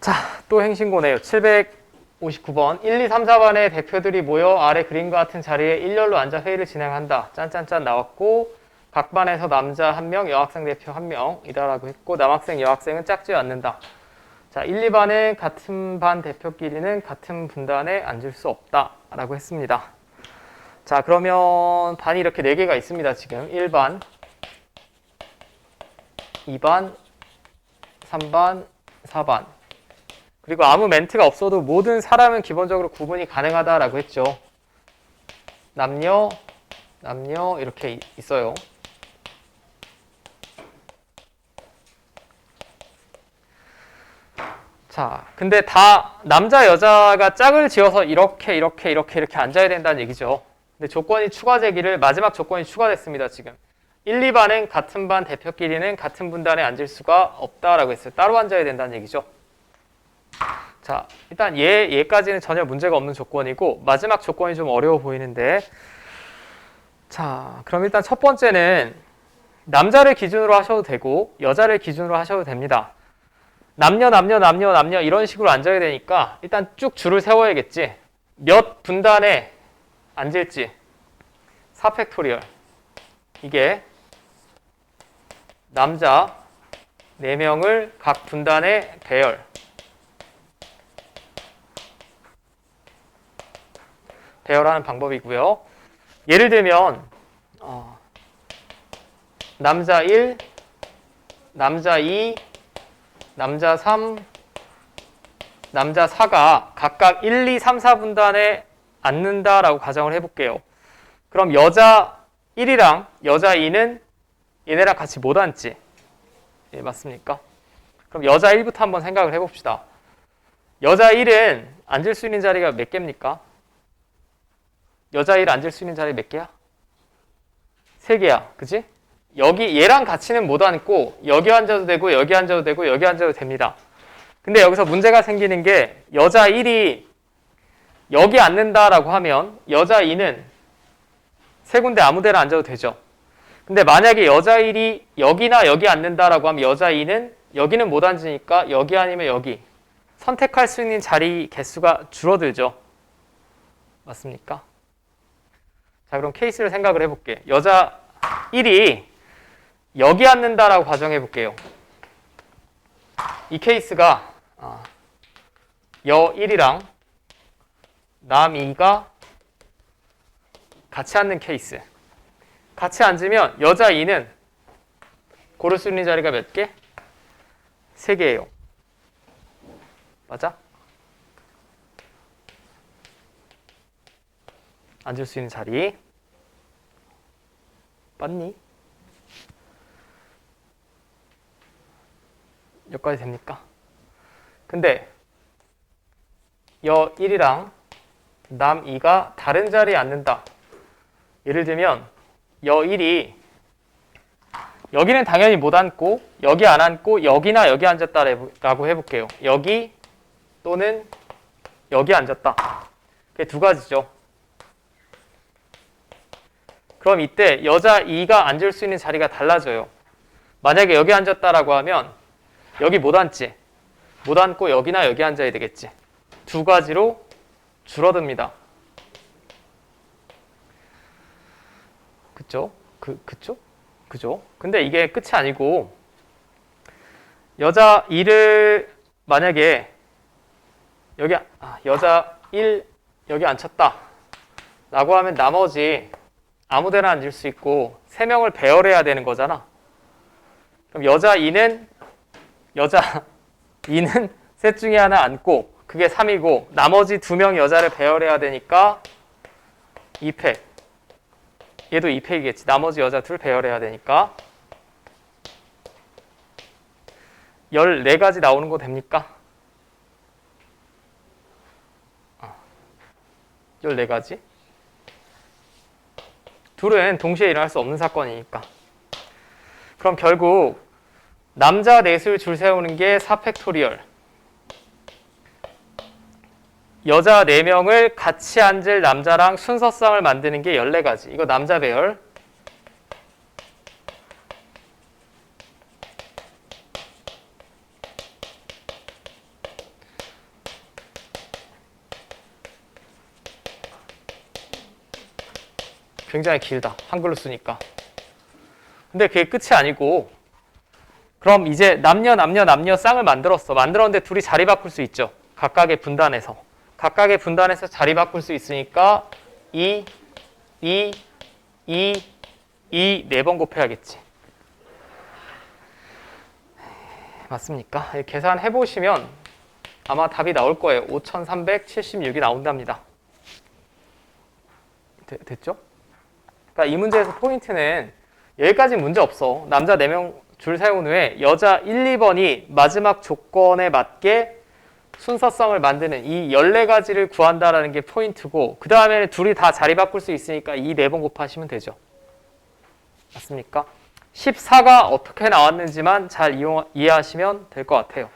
자, 또 행신고네요. 759번. 1, 2, 3, 4반의 대표들이 모여 아래 그림과 같은 자리에 일렬로 앉아 회의를 진행한다. 짠짠짠 나왔고 각 반에서 남자 한 명, 여학생 대표 한 명 이다라고 했고 남학생, 여학생은 짝지 않는다. 자, 1, 2반은 같은 반 대표끼리는 같은 분단에 앉을 수 없다라고 했습니다. 자, 그러면 반이 이렇게 4개가 있습니다. 지금 1반, 2반, 3반, 4반. 그리고 아무 멘트가 없어도 모든 사람은 기본적으로 구분이 가능하다라고 했죠. 남녀, 남녀 이렇게 이- 있어요. 자, 근데 다 남자 여자가 짝을 지어서 이렇게 이렇게 이렇게 이렇게 앉아야 된다는 얘기죠. 근데 조건이 추가 제기를 마지막 조건이 추가됐습니다. 지금 1, 2반은 같은 반 대표끼리는 같은 분단에 앉을 수가 없다라고 했어요. 따로 앉아야 된다는 얘기죠. 자, 일단 얘 얘까지는 전혀 문제가 없는 조건이고 마지막 조건이 좀 어려워 보이는데 자, 그럼 일단 첫 번째는 남자를 기준으로 하셔도 되고 여자를 기준으로 하셔도 됩니다. 남녀 남녀 남녀 남녀 이런 식으로 앉아야 되니까 일단 쭉 줄을 세워야겠지. 몇 분단에 앉을지 4팩토리얼 이게 남자 4명을 각 분단에 배열 배열하는 방법이고요. 예를 들면 어, 남자 1, 남자 2, 남자 3, 남자 4가 각각 1, 2, 3, 4분단에 앉는다라고 가정을 해볼게요. 그럼 여자 1이랑 여자 2는 얘네랑 같이 못 앉지? 예, 맞습니까? 그럼 여자 1부터 한번 생각을 해봅시다. 여자 1은 앉을 수 있는 자리가 몇 개입니까? 여자 1 앉을 수 있는 자리 몇 개야? 세 개야. 그지? 여기 얘랑 같이는 못 앉고 여기 앉아도 되고 여기 앉아도 되고 여기 앉아도 됩니다. 근데 여기서 문제가 생기는 게 여자 1이 여기 앉는다라고 하면 여자 2는 세 군데 아무 데나 앉아도 되죠. 근데 만약에 여자 1이 여기나 여기 앉는다라고 하면 여자 2는 여기는 못 앉으니까 여기 아니면 여기 선택할 수 있는 자리 개수가 줄어들죠. 맞습니까? 자, 그럼 케이스를 생각을 해볼게. 여자 1이 여기 앉는다라고 가정해 볼게요. 이 케이스가 아, 여 1이랑 남 2가 같이 앉는 케이스. 같이 앉으면 여자 2는 고를 수 있는 자리가 몇 개? 3개예요. 맞아? 앉을 수 있는 자리. 맞니? 여기까지 됩니까? 근데 여 1이랑 남 2가 다른 자리에 앉는다. 예를 들면 여 1이 여기는 당연히 못 앉고 여기 안 앉고 여기나 여기 앉았다라고 해볼게요. 여기 또는 여기 앉았다. 그게 두 가지죠. 그럼 이때 여자 2가 앉을 수 있는 자리가 달라져요. 만약에 여기 앉았다라고 하면 여기 못 앉지. 못 앉고 여기나 여기 앉아야 되겠지. 두 가지로 줄어듭니다. 그쵸? 그, 그쵸? 그죠? 근데 이게 끝이 아니고 여자 2를 만약에 여기 아, 여자 1 여기 앉혔다 라고 하면 나머지 아무데나 앉을 수 있고 세 명을 배열해야 되는 거잖아. 그럼 여자 2는 여자 2는 셋 중에 하나 앉고 그게 3이고 나머지 두 명 여자를 배열해야 되니까 2팩. 얘도 2팩이겠지. 나머지 여자 둘 배열해야 되니까 14가지 나오는 거 됩니까? 14가지? 둘은 동시에 일어날 수 없는 사건이니까. 그럼 결국 남자 넷을 줄 세우는 게 4팩토리얼. 여자 4명을 같이 앉을 남자랑 순서쌍을 만드는 게 14가지. 이거 남자 배열. 굉장히 길다. 한글로 쓰니까. 근데 그게 끝이 아니고 그럼 이제 남녀 남녀 남녀 쌍을 만들었어. 만들었는데 둘이 자리 바꿀 수 있죠. 각각의 분단에서. 각각의 분단에서 자리 바꿀 수 있으니까 2, 2, 2, 2, 네 번 곱해야겠지. 맞습니까? 예, 계산해 보시면 아마 답이 나올 거예요. 5376이 나온답니다. 되- 됐죠? 그러니까 이 문제에서 포인트는 여기까지 문제 없어. 남자 4명 줄 세운 후에 여자 1, 2번이 마지막 조건에 맞게 순서성을 만드는 이 14가지를 구한다라는 게 포인트고 그 다음에는 둘이 다 자리 바꿀 수 있으니까 이 4번 곱하시면 되죠. 맞습니까? 14가 어떻게 나왔는지만 잘 이용, 이해하시면 될 것 같아요.